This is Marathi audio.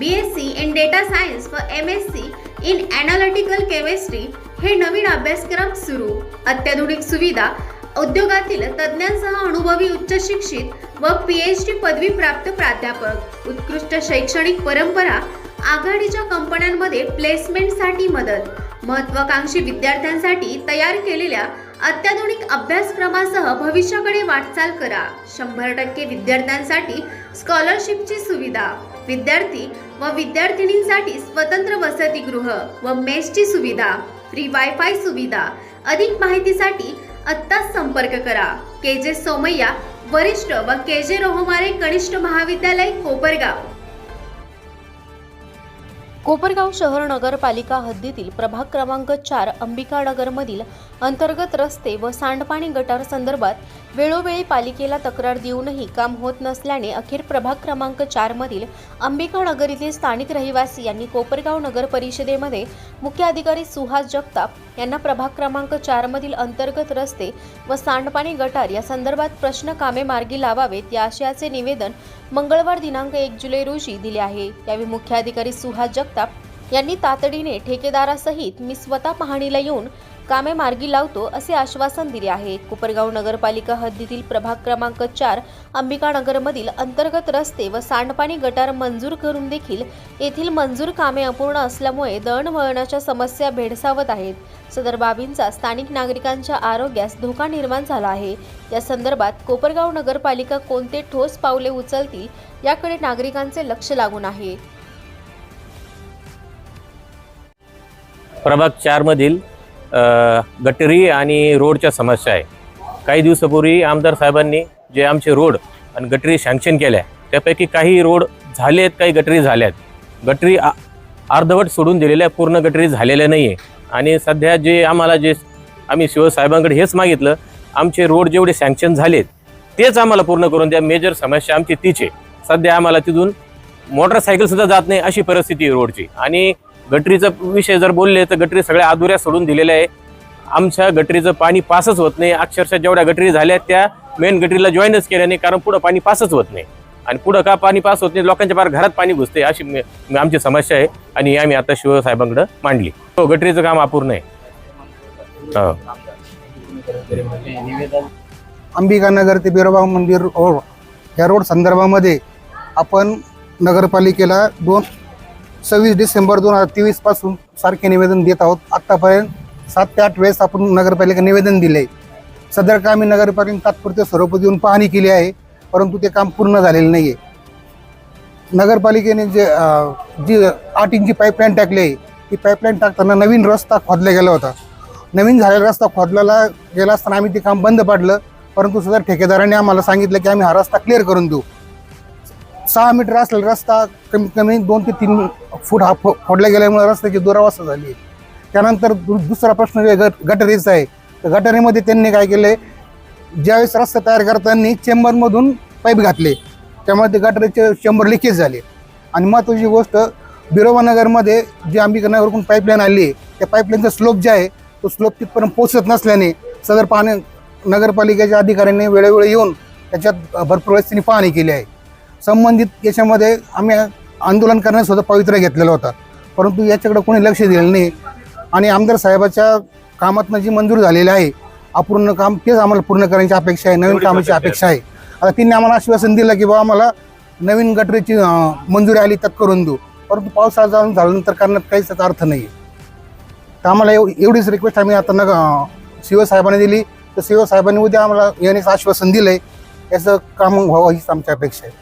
B S C in data science व M S C in analytical chemistry हे नवीन अभ्यासक्रम सुरू. अत्याधुनिक सुविधा उद्योगातील तज्ज्ञांसह अनुभवी उच्च शिक्षित व पी एच डी पदवी प्राप्त प्राध्यापक. उत्कृष्ट शैक्षणिक परंपरा आघाडीच्या कंपन्यांमध्ये प्लेसमेंटसाठी मदत. महत्वाकांक्षी विद्यार्थ्यांसाठी तयार केलेल्या अत्याधुनिक अभ्यासक्रमासह भविष्याकडे वाटचाल करा. शंभर टक्के विद्यार्थ्यांसाठी स्कॉलरशिपची सुविधा. विद्यार्थी व विद्यार्थिनींसाठी स्वतंत्र वसतिगृह व मेसची सुविधा. फ्री वायफाय सुविधा. अधिक माहितीसाठी आत्ताच संपर्क करा. के जे सोमय्या वरिष्ठ व के जे रोहमारे कनिष्ठ महाविद्यालय कोपरगाव. कोपरगाव शहर नगरपालिका हद्दीतील प्रभाग क्रमांक चार अंबिका नगरमधील अंतर्गत रस्ते व सांडपाणी गटार संदर्भात वेळोवेळी पालिकेला तक्रार देऊनही काम होत नसल्याने अखेर प्रभाग क्रमांक चारमधील अंबिका नगर येथील स्थानिक रहिवासी यांनी कोपरगाव नगर परिषदेमध्ये मुख्य अधिकारी सुहास जगताप यांना प्रभाग क्रमांक चारमधील अंतर्गत रस्ते व सांडपाणी गटार या संदर्भात प्रश्न कामे मार्गी लावावेत या आशयाचे निवेदन मंगळवार दिनांक एक जुलै रोजी दिले आहे. यावेळी मुख्य अधिकारी सुहास जगताप यांनी तातडीने ठेकेदारासहित मी स्वतः पाहणीला येऊन कामे मार्गी लावतो असे आश्वासन दिले आहे. कोपरगाव नगरपालिका हद्दीतील प्रभाग क्रमांक चार अंबिका नगरमधील अंतर्गत रस्ते व सांडपाणी गटार मंजूर करून देखील येथील मंजूर कामे अपूर्ण असल्यामुळे दळणवळणाच्या समस्या भेडसावत आहेत. सदर बाबींचा स्थानिक नागरिकांच्या आरोग्यास धोका निर्माण झाला आहे. या संदर्भात कोपरगाव नगरपालिका कोणते ठोस पावले उचलतील याकडे नागरिकांचे लक्ष लागून आहे. प्रभाग चारमधील गटरी आणि रोडच्या समस्या आहे. काही दिवसापूर्वी आमदार साहेबांनी जे आमचे रोड आणि गटरी सँक्शन केल्या त्यापैकी काही रोड झाले आहेत काही गटरी झाल्या आहेत. गटरी आ- अर्धवट सोडून दिलेल्या आहे, पूर्ण गटरी झालेल्या नाही आहे आणि सध्या जे आम्हाला जे आम्ही शिवसाहेबांकडे हेच मागितलं आमचे रोड जेवढे सँक्शन झालेत तेच आम्हाला पूर्ण करून द्या. मेजर समस्या आमची तीच आहे. सध्या आम्हाला तिथून मोटरसायकलसुद्धा जात नाही अशी परिस्थिती आहे रोडची. आणि गटरीचा विषय जर बोलले तर गटरी सगळ्या अधुऱ्या सोडून दिलेल्या आहे. आमच्या गटरीचं पाणी पासच होत नाही. अक्षरशः जेवढ्या गटरी झाल्या त्या मेन गटरीला जॉईनच केल्या नाही कारण पुढं पाणी पासच होत नाही. आणि पुढं का पाणी पास होत नाही? लोकांच्या पार घरात पाणी घुसते अशी आमची समस्या आहे. आणि आम्ही आता शिवसाहेबांकडे मांडली. हो गटरीचं काम अपूर्ण आहे. हो. अंबिकानगर अंबिका नगर ते बिरोबा मंदिर हो, रोड या रोड संदर्भामध्ये आपण नगरपालिकेला दोन सव्वीस डिसेंबर दोन हजार तेवीसपासून सारखे निवेदन देत आहोत. आत्तापर्यंत सात ते आठ वेळेस आपण नगरपालिका निवेदन दिले सदर कामी नगरपालिकेने तात्पुरत्या स्वरूपात येऊन पाहणी केली आहे परंतु ते काम पूर्ण झालेलं नाही आहे नगरपालिकेने जे जी आठ इंची पाईपलाईन टाकली आहे ती पाईपलाईन टाकताना नवीन रस्ता खोदला गेला होता. नवीन झालेला रस्ता खोदलेला गेला असताना आम्ही ते काम बंद पाडलं परंतु सदर ठेकेदाराने आम्हाला सांगितलं की आम्ही हा रस्ता क्लिअर करून देऊ. सहा मीटर असलेला रस्ता कमीत कमी दोन ते तीन फूट हा फो फोडला गेल्यामुळे रस्त्याची दुरावस्था झाली. त्यानंतर दुसरा प्रश्न गट गटरीचा आहे. तर गटरीमध्ये त्यांनी काय केले? ज्यावेळेस रस्ता तयार करताना चेंबरमधून पाईप घातले. त्यामुळे ते गटरीचे चेंबर लिकेज झाले. आणि महत्त्वाची गोष्ट बिरोबानगरमध्ये जी अंबिका पाईपलाईन आली आहे त्या पाईपलाईनचा स्लोप जे आहे तो स्लोप तिथपर्यंत पोचत नसल्याने सदर पाणी नगरपालिकेच्या अधिकाऱ्यांनी वेळोवेळी येऊन त्याच्यात भरपूर वेळेस त्यांनी पाहणी केली आहे. संबंधित याच्यामध्ये आम्ही आंदोलन करण्यास सुद्धा पवित्रा घेतलेला होता. परंतु याच्याकडे कोणी लक्ष दिलं नाही. आणि आमदार साहेबाच्या कामातनं जी मंजूर झालेली आहे अपूर्ण काम तेच आम्हाला पूर्ण करण्याची अपेक्षा आहे नवीन कामाची अपेक्षा आहे. आता त्यांनी आम्हाला आश्वासन दिलं की बाबा आम्हाला नवीन गटरीची मंजुरी आली तर करून देऊ. परंतु पावसाळा जाऊन झाल्यानंतर करण्यात काहीच त्याचा अर्थ नाही आहे तर आम्हाला एव एवढीच रिक्वेस्ट आम्ही आता नग शिवसाहेबांनी दिली. तर शिवसाहेबांनी उद्या आम्हाला येण्याचं आश्वासन दिलं आहे याचं काम व्हावं हीच आमची अपेक्षा आहे.